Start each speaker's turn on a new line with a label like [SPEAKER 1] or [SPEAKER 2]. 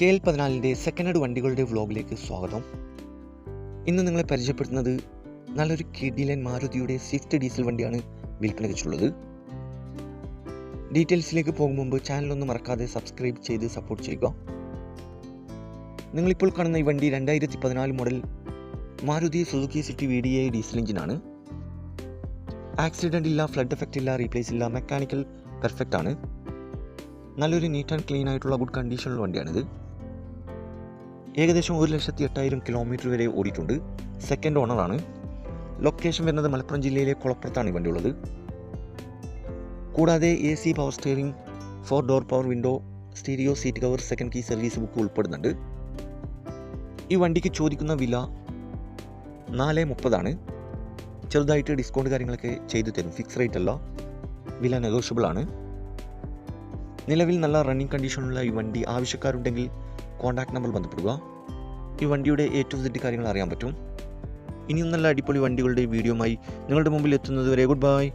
[SPEAKER 1] K L പതിനാലിന്റെ second head വണ്ടികളുടെ വ്ലോഗിലേക്ക് സ്വാഗതം. ഇന്ന് നിങ്ങളെ പരിചയപ്പെടുത്തുന്നത് നല്ലൊരു കിഡിലൻ മാരുതിയുടെ സ്വിഫ്റ്റ് ഡീസൽ വണ്ടിയാണ് വിൽപ്പന വെച്ചുള്ളത് ഡീറ്റെയിൽസിലേക്ക് പോകും മുമ്പ് ചാനലൊന്നും മറക്കാതെ സബ്സ്ക്രൈബ് ചെയ്ത് സപ്പോർട്ട് ചെയ്യുക. നിങ്ങളിപ്പോൾ കാണുന്ന ഈ വണ്ടി രണ്ടായിരത്തി പതിനാല് model Maruti Suzuki city V D A diesel എഞ്ചിനാണ്. ആക്സിഡന്റ് ഇല്ല ഫ്ലഡ് എഫക്റ്റ് ഇല്ല റീപ്ലേസ് ഇല്ല മെക്കാനിക്കൽ പെർഫെക്റ്റ് ആണ് നല്ലൊരു നീറ്റ് ആൻഡ് ക്ലീൻ ആയിട്ടുള്ള ഗുഡ് കണ്ടീഷനുള്ള വണ്ടിയാണിത്. ഏകദേശം ഒരു ലക്ഷത്തി എട്ടായിരം കിലോമീറ്റർ വരെ ഓടിയിട്ടുണ്ട്. സെക്കൻഡ് ഓണറാണ് ലൊക്കേഷൻ വരുന്നത് മലപ്പുറം ജില്ലയിലെ കുളപ്പുറത്താണ് ഈ വണ്ടി ഉള്ളത്. കൂടാതെ A C power steering four door power window stereo seat cover second key service book ഉൾപ്പെടുന്നുണ്ട്. ഈ വണ്ടിക്ക് ചോദിക്കുന്ന വില നാല് മുപ്പതാണ്. ചെറുതായിട്ട് ഡിസ്കൗണ്ട് കാര്യങ്ങളൊക്കെ ചെയ്തു തരും. ഫിക്സ് റേറ്റ് അല്ല. വില നെഗോഷ്യബിൾ ആണ്. നിലവിൽ നല്ല റണ്ണിങ് കണ്ടീഷനുള്ള ഈ വണ്ടി ആവശ്യക്കാരുണ്ടെങ്കിൽ കോൺടാക്ട് നമ്പർ ബന്ധപ്പെടുക. ഈ വണ്ടിയുടെ ടു സെഡ് കാര്യങ്ങൾ അറിയാൻ പറ്റും. ഇനിയും നല്ല അടിപൊളി വണ്ടികളുടെ വീഡിയോമായി നിങ്ങളുടെ മുമ്പിൽ എത്തുന്നത് വരെ ഗുഡ് ബൈ